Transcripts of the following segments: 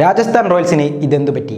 രാജസ്ഥാൻ റോയൽസിന് ഇതെന്തു പറ്റി?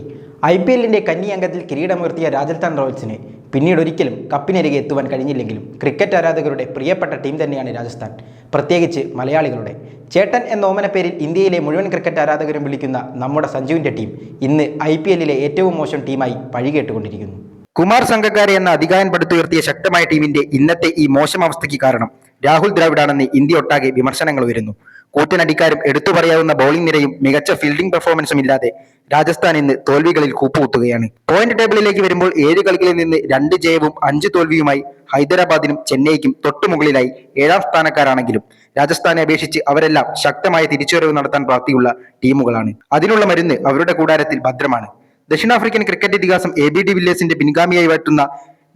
I P എല്ലിന്റെ കന്നി അംഗത്തിൽ കിരീടമുയർത്തിയ രാജസ്ഥാൻ റോയൽസിന് പിന്നീട് ഒരിക്കലും കപ്പിനരികെ എത്തുവാൻ കഴിഞ്ഞില്ലെങ്കിലും ക്രിക്കറ്റ് ആരാധകരുടെ പ്രിയപ്പെട്ട ടീം തന്നെയാണ് രാജസ്ഥാൻ. പ്രത്യേകിച്ച് മലയാളികളുടെ. ചേട്ടൻ എന്ന ഓമന പേരിൽ ഇന്ത്യയിലെ മുഴുവൻ ക്രിക്കറ്റ് ആരാധകരും വിളിക്കുന്ന നമ്മുടെ സഞ്ജുവിന്റെ ടീം ഇന്ന് ഐ പി എല്ലിലെ ഏറ്റവും മോശം ടീമായി പഴികേട്ടുകൊണ്ടിരിക്കുന്നു കുമാർ സംഘക്കാരെ എന്ന അധികാരം പടുത്തുയർത്തിയ ശക്തമായ ടീമിന്റെ ഇന്നത്തെ ഈ മോശം അവസ്ഥയ്ക്ക് കാരണം രാഹുൽ ദ്രാവിഡാണെന്ന് ഇന്ത്യ ഒട്ടാകെ വിമർശനങ്ങൾ ഉയരുന്നു. കൂറ്റനടിക്കാരും എടുത്തു പറയാവുന്ന ബൌളിംഗ് നിരയും മികച്ച ഫീൽഡിംഗ് പെർഫോമൻസും ഇല്ലാതെ രാജസ്ഥാൻ ഇന്ന് തോൽവികളിൽ കൂപ്പുകുത്തുകയാണ്. പോയിന്റ് ടേബിളിലേക്ക് വരുമ്പോൾ ഏഴ് കളികളിൽ നിന്ന് രണ്ട് ജയവും അഞ്ച് തോൽവിയുമായി ഹൈദരാബാദിനും ചെന്നൈക്കും തൊട്ടുമുകളിലായി ഏഴാം സ്ഥാനക്കാരാണെങ്കിലും രാജസ്ഥാനെ അപേക്ഷിച്ച് അവരെല്ലാം ശക്തമായ തിരിച്ചുവരവ് നടത്താൻ പ്രാപ്തിയുള്ള ടീമുകളാണ്. അതിനുള്ള മരുന്ന് അവരുടെ കൂടാരത്തിൽ ഭദ്രമാണ്. ദക്ഷിണാഫ്രിക്കൻ ക്രിക്കറ്റ് ഇതിഹാസം എ ബി ഡി വില്ലേഴ്സിന്റെ പിൻഗാമിയായി വരുത്തുന്ന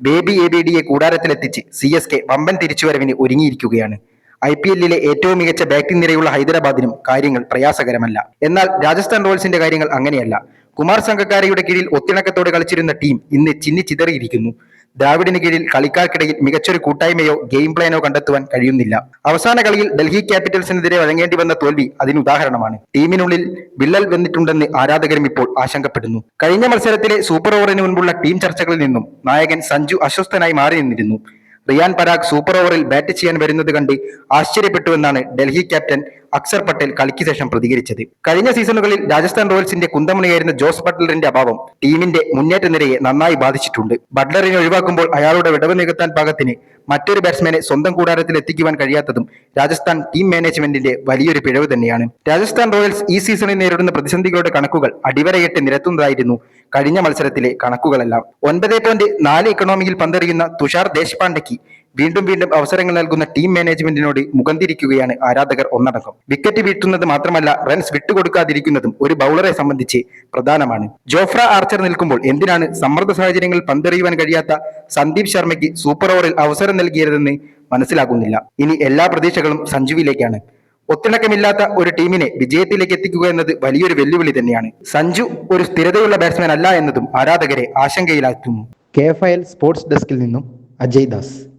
ബേബി എ ബി ഡിയെ കൂടാരത്തിലെത്തിച്ച് സി എസ് കെ വമ്പൻ തിരിച്ചുവരവിന് ഒരുങ്ങിയിരിക്കുകയാണ്. ഐ പി എല്ലിലെ ഏറ്റവും മികച്ച ബാറ്റിംഗ് നിരയുള്ള ഹൈദരാബാദിനും കാര്യങ്ങൾ പ്രയാസകരമല്ല. എന്നാൽ രാജസ്ഥാൻ റോയൽസിന്റെ കാര്യങ്ങൾ അങ്ങനെയല്ല. കുമാർ സംഘക്കാരയുടെ കീഴിൽ ഒത്തിണക്കത്തോടെ കളിച്ചിരുന്ന ടീം ഇന്ന് ചിന്നി ചിതറിയിരിക്കുന്നു. ദ്രാവിഡിന് കീഴിൽ കളിക്കാർക്കിടയിൽ മികച്ചൊരു കൂട്ടായ്മയോ ഗെയിം പ്ലാനോ കണ്ടെത്തുവാൻ കഴിയുന്നില്ല. അവസാന കളിയിൽ ഡൽഹി ക്യാപിറ്റൽസിനെതിരെ വഴങ്ങേണ്ടി വന്ന തോൽവി അതിന് ഉദാഹരണമാണ്. ടീമിനുള്ളിൽ വിള്ളൽ വന്നിട്ടുണ്ടെന്ന് ആരാധകരും ഇപ്പോൾ ആശങ്കപ്പെടുന്നു. കഴിഞ്ഞ മത്സരത്തിലെ സൂപ്പർ ഓവറിന് മുൻപുള്ള ടീം ചർച്ചകളിൽ നിന്നും നായകൻ സഞ്ജു അസ്വസ്ഥനായി മാറി നിന്നിരുന്നു റിയാൻ പരാഗ് സൂപ്പർ ഓവറിൽ ബാറ്റ് ചെയ്യാൻ വരുന്നത് കണ്ട് ആശ്ചര്യപ്പെട്ടുവെന്നാണ് ഡൽഹി ക്യാപ്റ്റൻ അക്സർ പട്ടേൽ കളിക്ക് ശേഷം പ്രതികരിച്ചത്. കഴിഞ്ഞ സീസണുകളിൽ രാജസ്ഥാൻ റോയൽസിന്റെ കുന്തമണിയായിരുന്ന ജോസ് ബട്ട്ലറിന്റെ അഭാവം ടീമിന്റെ മുന്നേറ്റ നിരയെ നന്നായി ബാധിച്ചിട്ടുണ്ട്. ബട്ട്ലറിനെ ഒഴിവാക്കുമ്പോൾ അയാളുടെ വിടവ് നികത്താൻ പാകത്തിന് മറ്റൊരു ബാറ്റ്സ്മാനെ സ്വന്തം കൂടാരത്തിൽ എത്തിക്കുവാൻ കഴിയാത്തതും രാജസ്ഥാൻ ടീം മാനേജ്മെന്റിന്റെ വലിയൊരു പിഴവ് തന്നെയാണ്. രാജസ്ഥാൻ റോയൽസ് ഈ സീസണിൽ നേരിടുന്ന പ്രതിസന്ധികളുടെ കണക്കുകൾ അടിവരയിട്ട് നിരത്തുന്നതായിരുന്നു കഴിഞ്ഞ മത്സരത്തിലെ കണക്കുകളെല്ലാം. ഒൻപത് പോയിന്റ് നാല് ഇക്കണോമിയിൽ പന്തെറിയുന്ന തുഷാർ ദേശ്പാണ്ഡയ്ക്ക് വീണ്ടും വീണ്ടും അവസരങ്ങൾ നൽകുന്ന ടീം മാനേജ്മെന്റിനോട് മുഖം തിരിക്കുകയാണ് ആരാധകർ ഒന്നടങ്കം. വിക്കറ്റ് വീഴ്ത്തുന്നത് മാത്രമല്ല റൺസ് വിട്ടുകൊടുക്കാതിരിക്കുന്നതും ഒരു ബൗളറെ സംബന്ധിച്ച് പ്രധാനമാണ്. ജോഫ്ര ആർച്ചർ നിൽക്കുമ്പോൾ എന്തിനാണ് സമ്മർദ്ദ സാഹചര്യങ്ങളിൽ പന്തെറിയുവാൻ കഴിയാത്ത സന്ദീപ് ശർമ്മയ്ക്ക് സൂപ്പർ ഓവറിൽ അവസരം നൽകിയതെന്ന് മനസ്സിലാകുന്നില്ല. ഇനി എല്ലാ പ്രതീക്ഷകളും സഞ്ജുവിലേക്കാണ്. ഒത്തിണക്കമില്ലാത്ത ഒരു ടീമിനെ വിജയത്തിലേക്ക് എത്തിക്കുക എന്നത് വലിയൊരു വെല്ലുവിളി തന്നെയാണ്. സഞ്ജു ഒരു സ്ഥിരതയുള്ള ബാറ്റ്സ്മാൻ അല്ല എന്നതും ആരാധകരെ ആശങ്കയിലാക്കുന്നു. കെ എൽ സ്പോർട്സ് ഡെസ്കിൽ നിന്നും അജയ് ദാസ്.